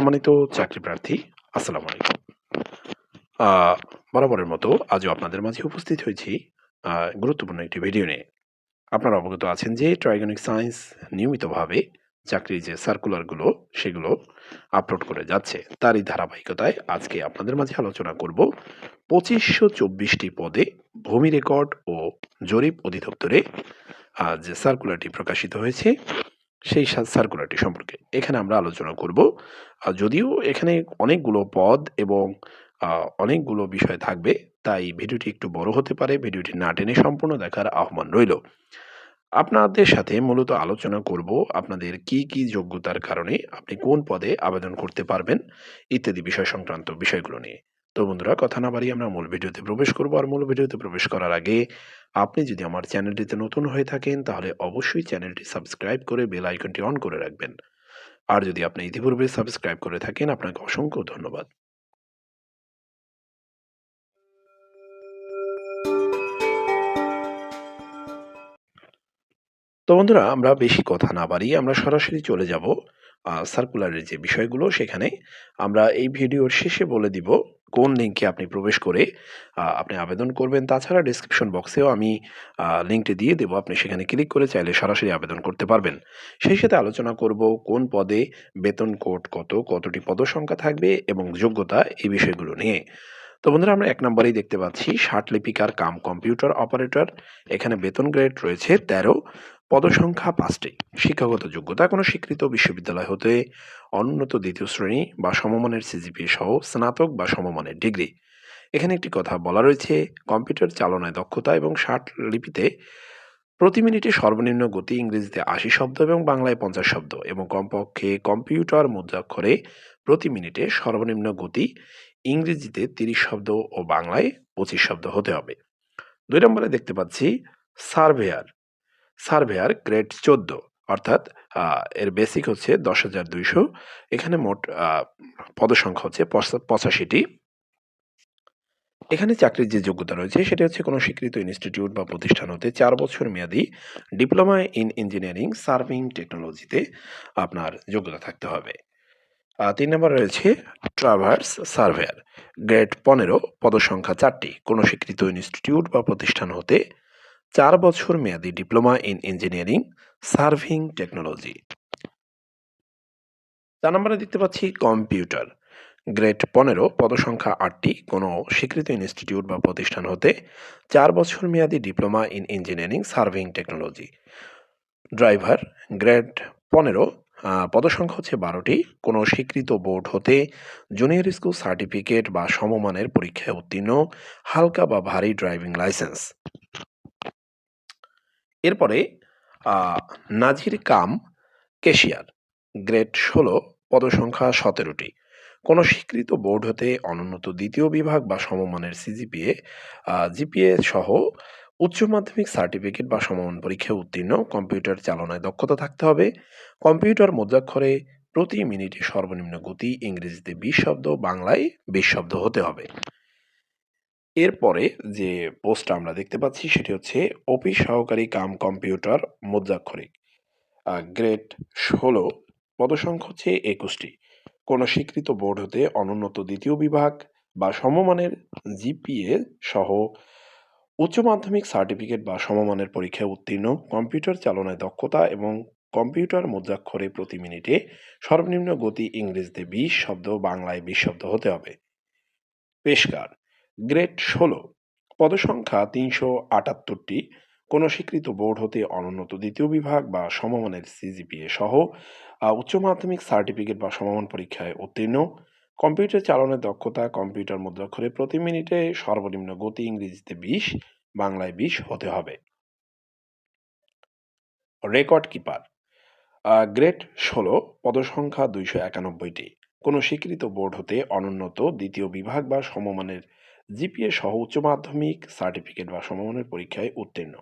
সম্মানিত চাকরি প্রার্থী, আসসালামু আলাইকুম। বরাবরের মতো আজও আপনাদের মাঝে উপস্থিত হয়েছি গুরুত্বপূর্ণ একটি ভিডিও নিয়ে। আপনারা অবগত আছেন যে ট্রাইগনিক সায়েন্স নিয়মিতভাবে চাকরির যে সার্কুলারগুলো সেগুলো আপলোড করে যাচ্ছে। তারই ধারাবাহিকতায় আজকে আপনাদের মাঝে আলোচনা করব পঁচিশশো চব্বিশটি পদে ভূমি রেকর্ড ও জরিপ অধিদপ্তরে যে সার্কুলারটি প্রকাশিত হয়েছে সেই সার্কুলারটি সম্পর্কে। এখানে আমরা আলোচনা করব। যদিও এখানে অনেকগুলো পদ এবং অনেকগুলো বিষয় থাকবে, তাই ভিডিওটি একটু বড় হতে পারে, ভিডিওটি না টেনে সম্পূর্ণ দেখার আহ্বান রইল। আপনাদের সাথে মূলত আলোচনা করব আপনাদের কি কি যোগ্যতার কারণে আপনি কোন পদে আবেদন করতে পারবেন, ইত্যাদি বিষয় সংক্রান্ত বিষয়গুলো নিয়ে। তো বন্ধুরা, কথা না বাড়িয়ে আমরা মূল ভিডিওতে প্রবেশ করব। আর মূল ভিডিওতে প্রবেশ করার আগে আপনি যদি আমার চ্যানেলটিতে নতুন হয়ে থাকেন, তাহলে অবশ্যই চ্যানেলটি সাবস্ক্রাইব করে বেল আইকনটি অন করে রাখবেন। আর যদি আপনি ইতিপূর্বে সাবস্ক্রাইব করে থাকেন, আপনাকে অসংখ্য ধন্যবাদ। তো বন্ধুরা, আমরা বেশি কথা না বাড়িয়ে আমরা সরাসরি চলে যাব সার্কুলারের যে বিষয়গুলো, সেখানে আমরা এই ভিডিওর শেষে বলে দিব কোন লিঙ্কে আপনি প্রবেশ করে আপনি আবেদন করবেন। তাছাড়া ডিসক্রিপশন বক্সেও আমি লিঙ্কটি দিয়ে দেবো। আপনি সেখানে ক্লিক করে চাইলে সরাসরি আবেদন করতে পারবেন। সেই সাথে আলোচনা করব কোন পদে বেতন কোড কত, কতটি পদসংখ্যা থাকবে এবং যোগ্যতা এই বিষয়গুলো নিয়ে। তো বন্ধুরা, আমরা এক নম্বরেই দেখতে পাচ্ছি, ষাট লিপিকার কাম কম্পিউটার অপারেটর। এখানে বেতন গ্রেড রয়েছে তেরো। পদসংখ্যা পাঁচটি। শিক্ষাগত যোগ্যতা কোনো স্বীকৃত বিশ্ববিদ্যালয় হতে অনুন্নত দ্বিতীয় শ্রেণি বা সমমানের সিজিপি সহ স্নাতক বা সমমানের ডিগ্রি। এখানে একটি কথা বলা রয়েছে, কম্পিউটার চালনায় দক্ষতা এবং ষাট লিপিতে প্রতি মিনিটে সর্বনিম্ন গতি ইংরেজিতে আশি শব্দ এবং বাংলায় পঞ্চাশ শব্দ এবং কমপক্ষে কম্পিউটার মুদ্রাক্ষরে প্রতি মিনিটে সর্বনিম্ন গতি ইংরেজিতে তিরিশ শব্দ ও বাংলায় পঁচিশ শব্দ হতে হবে। দুই নম্বরে দেখতে পাচ্ছি, সার্ভেয়ার। সার্ভেয়ার গ্রেড চোদ্দ। অর্থাৎ এর বেসিক হচ্ছে দশ হাজার দুইশো। এখানে মোট পদসংখ্যা হচ্ছে পঁচা- পঁচাশিটি। এখানে চাকরির যে যোগ্যতা রয়েছে, সেটা হচ্ছে কোনো স্বীকৃত ইনস্টিটিউট বা প্রতিষ্ঠান হতে চার বছর মেয়াদী ডিপ্লোমা ইন ইঞ্জিনিয়ারিং সার্ভিং টেকনোলজিতে আপনার যোগ্যতা থাকতে হবে। তিন নম্বর রয়েছে ট্রাভার্স সার্ভেয়ার। গ্রেড পনেরো, পদসংখ্যা চারটি। কোনো স্বীকৃত ইনস্টিটিউট বা প্রতিষ্ঠান হতে চার বছর মেয়াদী diploma in engineering, surveying technology. চার নম্বরে দেখতে পাচ্ছি কম্পিউটার। গ্রেড পনেরো, পদসংখ্যা আটটি, কোনো স্বীকৃত ইনস্টিটিউট বা প্রতিষ্ঠান হতে চার বছর মেয়াদী diploma in engineering, surveying technology. Driver, grade পনেরো পদসংখ্যা হচ্ছে বারোটি, কোনো স্বীকৃত বোর্ড হতে জুনিয়র স্কুল সার্টিফিকেট বা সমমানের পরীক্ষায় উত্তীর্ণ, হালকা বা ভারী ড্রাইভিং লাইসেন্স। এরপরে নাজির কাম কেশিয়ার, গ্রেড ষোলো, পদসংখ্যা সতেরোটি। কোনো স্বীকৃত বোর্ড হতে অনুন্নত দ্বিতীয় বিভাগ বা সমমানের সিজিপিএ জিপিএ সহ উচ্চ মাধ্যমিক সার্টিফিকেট বা সমমান পরীক্ষায় উত্তীর্ণ, কম্পিউটার চালনায় দক্ষতা থাকতে হবে। কম্পিউটার মুদ্রাক্ষরে প্রতি মিনিটে সর্বনিম্ন গতি ইংরেজিতে বিশ শব্দ, বাংলায় বিশ শব্দ হতে হবে। এরপরে যে পোস্টটা আমরা দেখতে পাচ্ছি সেটি হচ্ছে অফিস সহকারী কাম কম্পিউটার মুদ্রাক্ষরিক। গ্রেড ষোলো, পদসংখ্য হচ্ছে একুশটি। কোনো স্বীকৃত বোর্ড হতে অনুন্নত দ্বিতীয় বিভাগ বা সমমানের জিপিএ সহ উচ্চ মাধ্যমিক সার্টিফিকেট বা সমমানের পরীক্ষায় উত্তীর্ণ, কম্পিউটার চালনায় দক্ষতা এবং কম্পিউটার মুদ্রাক্ষরে প্রতি মিনিটে সর্বনিম্ন গতি ইংরেজিতে বিশ শব্দ, বাংলায় বিশ শব্দ হতে হবে। পেশকার গ্রেড ষোলো। পদসংখ্যা তিনশো আটাত্তরটি। কোনো স্বীকৃত বোর্ড হতে অনুন্নত দ্বিতীয় বিভাগ বা সমমানের সিজিপিএ সহ উচ্চ মাধ্যমিক সার্টিফিকেট বা সমমান পরীক্ষায় উত্তীর্ণ। কম্পিউটার চালনের দক্ষতা, কম্পিউটার মুদ্রাক্ষরে প্রতি মিনিটে সর্বনিম্ন গতি ইংরেজিতে বিশ, বাংলায় বিশ হতে হবে। রেকর্ড কিপার গ্রেড ষোলো, পদসংখ্যা দুইশো একানব্বইটি। কোনো স্বীকৃত বোর্ড হতে অনুন্নত দ্বিতীয় বিভাগ বা সমমানের জিপিএ সহ উচ্চ মাধ্যমিক সার্টিফিকেট বা সমমানের পরীক্ষায় উত্তীর্ণ।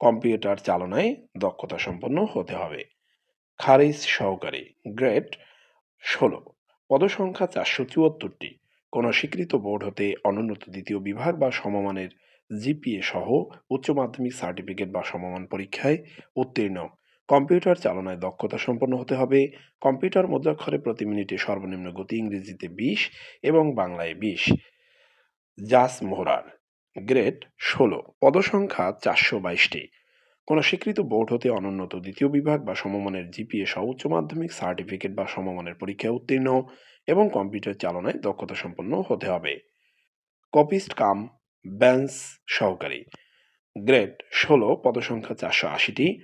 কম্পিউটার চালনায় দক্ষতা সম্পন্ন হতে হবে। খারিজ সহকারী, গ্রেড ষোলো। পদসংখ্যা চারশো চুয়াত্তরটি। কোনো স্বীকৃত বোর্ড হতে অনুন্নত দ্বিতীয় বিভাগ বা সমমানের জিপিএ সহ উচ্চ মাধ্যমিক সার্টিফিকেট বা সমমান পরীক্ষায় উত্তীর্ণ। কম্পিউটার চালনায় দক্ষতা সম্পন্ন হতে হবে। কম্পিউটার মুদ্রাক্ষরে প্রতি মিনিটে সর্বনিম্ন গতি ইংরেজিতে বিশ এবং বাংলায় বিশ। জাস মোহরার গ্রেড ষোলো, পদসংখ্যা চারশো বাইশটি। কোনো স্বীকৃত বোর্ড হতে অনুন্নত দ্বিতীয় বিভাগ বা সমমানের জিপিএ সহ উচ্চ মাধ্যমিক সার্টিফিকেট বা সমমানের পরীক্ষায় উত্তীর্ণ এবং কম্পিউটার চালনায় দক্ষতা সম্পন্ন হতে হবে। কপিস্ট কাম, ব্যান্স সহকারী গ্রেড ষোলো, পদসংখ্যা চারশো আশিটি।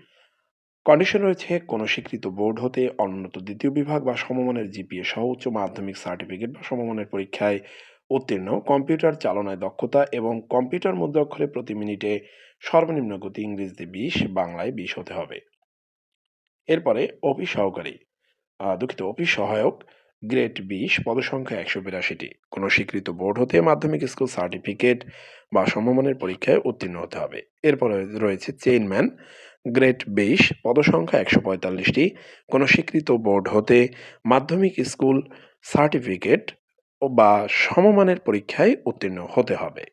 কন্ডিশন রয়েছে, কোনো স্বীকৃত বোর্ড হতে অনুন্নত দ্বিতীয় বিভাগ বা সমমানের জিপিএ সহ উচ্চ মাধ্যমিক সার্টিফিকেট বা সমমানের পরীক্ষায় উত্তীর্ণ। কম্পিউটার চালনায় দক্ষতা এবং কম্পিউটার মুদ্রাক্ষরে প্রতি মিনিটে সর্বনিম্ন গতি ইংরেজিতে বিশ, বাংলায় বিশ হতে হবে। এরপরে অফিস সহকারী। দুঃখিত, অফিস সহায়ক, গ্রেড বিশ, পদসংখ্যা একশো বিরাশিটি। কোনো স্বীকৃত বোর্ড হতে মাধ্যমিক স্কুল সার্টিফিকেট বা সমমানের পরীক্ষায় উত্তীর্ণ হতে হবে। এরপরে রয়েছে চেইনম্যান, গ্রেড বিশ, পদসংখ্যা একশো পঁয়তাল্লিশটি। কোনো স্বীকৃত বোর্ড হতে মাধ্যমিক স্কুল সার্টিফিকেট বা সমমানের পরীক্ষায় উত্তীর্ণ হতে হবে।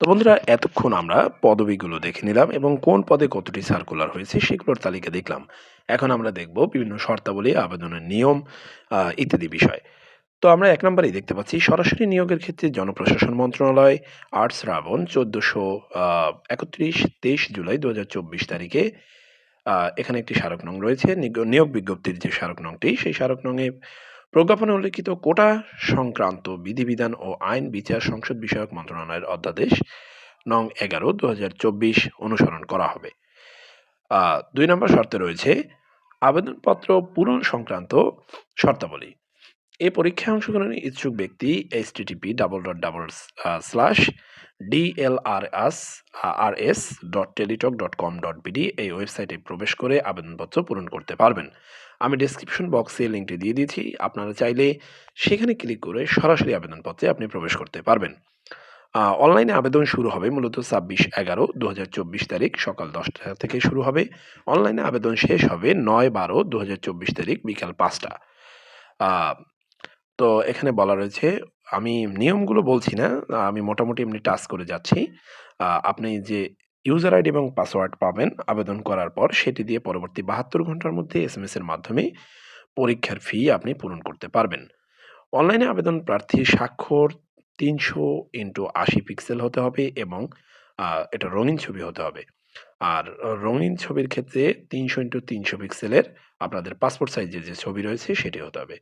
তো বন্ধুরা, এতক্ষণ আমরা পদবিগুলো দেখে নিলাম এবং কোন পদে কতটি সার্কুলার হয়েছে সেগুলোর তালিকা দেখলাম। এখন আমরা দেখব বিভিন্ন শর্তাবলী, আবেদনের নিয়ম ইত্যাদি বিষয়। তো আমরা এক নম্বরেই দেখতে পাচ্ছি, সরাসরি নিয়োগের ক্ষেত্রে জনপ্রশাসন মন্ত্রণালয় আট শ্রাবণ চোদ্দোশো একত্রিশ, তেইশ জুলাই দু হাজার চব্বিশ তারিখে এখানে একটি স্মারক নং রয়েছে। নিয়োগ বিজ্ঞপ্তির যে স্মারক নংটি, সেই স্মারক নংয়ে প্রজ্ঞাপনে উল্লেখিত কোটা সংক্রান্ত বিধিবিধান ও আইন বিচার সংসদ বিষয়ক মন্ত্রণালয়ের অধ্যাদেশ নং এগারো দু অনুসরণ করা হবে। দুই নম্বর শর্তে রয়েছে, আবেদনপত্র পূরণ সংক্রান্ত শর্তাবলী। এই পরীক্ষায় অংশগ্রহণের ইচ্ছুক ব্যক্তি H T T P double dot double slash D L R S R S dot Teletalk dot com dot BD এই ওয়েবসাইটে প্রবেশ করে আবেদনপত্র পূরণ করতে পারবেন। আমি ডেসক্রিপশন বক্সে লিঙ্কটি দিয়ে দিয়েছি। আপনারা চাইলে সেখানে ক্লিক করে সরাসরি আবেদনপত্রে আপনি প্রবেশ করতে পারবেন। অনলাইনে আবেদন শুরু হবে মূলত ছাব্বিশ এগারো দু হাজার চব্বিশ তারিখ সকাল দশটা থেকে শুরু হবে। অনলাইনে আবেদন শেষ হবে নয় বারো দু হাজার চব্বিশ তারিখ বিকাল পাঁচটা। তো এখানে বলা রয়েছে, আমি নিয়মগুলো বলছি না আমি মোটামুটি এমনি টাচ করে যাচ্ছি। আপনি যে ইউজার আইডি এবং পাসওয়ার্ড পাবেন আবেদন করার পর, সেটি দিয়ে পরবর্তী বাহাত্তর ঘণ্টার মধ্যে এস এম এর মাধ্যমে পরীক্ষার ফি আপনি পূরণ করতে পারবেন। অনলাইনে আবেদন প্রার্থী স্বাক্ষর তিনশো ইন্টু আশি পিক্সেল হতে হবে এবং এটা রঙিন ছবি হতে হবে। আর রঙিন ছবির ক্ষেত্রে তিনশো ইন্টু তিনশো পিক্সেলের আপনাদের পাসপোর্ট সাইজের যে ছবি রয়েছে, সেটি হতে হবে।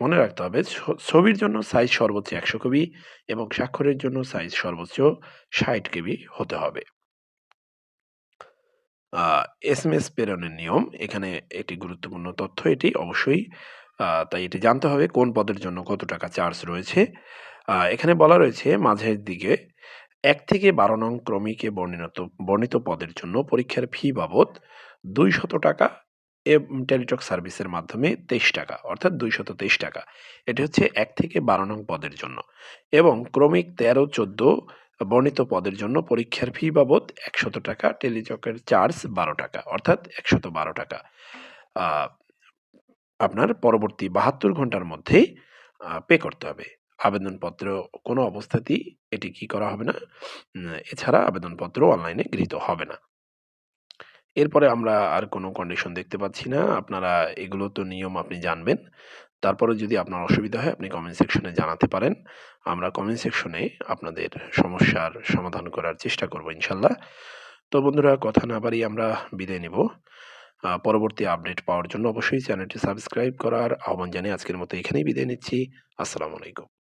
মনে রাখতে হবে ছবির জন্য সাইজ সর্বোচ্চ একশো কেবি এবং স্বাক্ষরের জন্য সাইজ সর্বোচ্চ ষাট কেবি হতে হবে। এস এম এস প্রেরণের নিয়ম, এখানে একটি গুরুত্বপূর্ণ তথ্য এটি, অবশ্যই তাই এটি জানতে হবে কোন পদের জন্য কত টাকা চার্জ রয়েছে। এখানে বলা রয়েছে মাঝের দিকে এক থেকে বারো নং ক্রমিকে বর্ণিত বর্ণিত পদের জন্য পরীক্ষার ফি বাবদ দুই শত টাকা টেলিটক সার্ভিসের মাধ্যমে তেইশ টাকা, অর্থাৎ দুইশত তেইশ টাকা। এটি হচ্ছে এক থেকে বারো নং পদের জন্য। এবং ক্রমিক তেরো, চোদ্দ বর্ণিত পদের জন্য পরীক্ষার ফি বাবদ একশত টাকা, টেলিটকের চার্জ বারো টাকা, অর্থাৎ একশত বারো টাকা। আপনার পরবর্তী বাহাত্তর ঘণ্টার মধ্যেই পে করতে হবে। আবেদনপত্র কোনো অবস্থাতেই এটি কি করা হবে না? এছাড়া আবেদনপত্র অনলাইনে গৃহীত হবে না। এরপরে আমরা আর কোনো কন্ডিশন দেখতে পাচ্ছি না। আপনারা এগুলো তো নিয়ম আপনি জানবেন। তারপরে যদি আপনার অসুবিধা হয়, আপনি কমেন্ট সেকশনে জানাতে পারেন। আমরা কমেন্ট সেকশনে আপনাদের সমস্যার সমাধান করার চেষ্টা করব ইনশাল্লাহ। তো বন্ধুরা, কথা না বাড়িয়ে আমরা বিদায় নেব। পরবর্তী আপডেট পাওয়ার জন্য অবশ্যই চ্যানেলটি সাবস্ক্রাইব করার আহ্বান জানিয়ে আজকের মতো এখানেই বিদায় নিচ্ছি। আসসালামু আলাইকুম।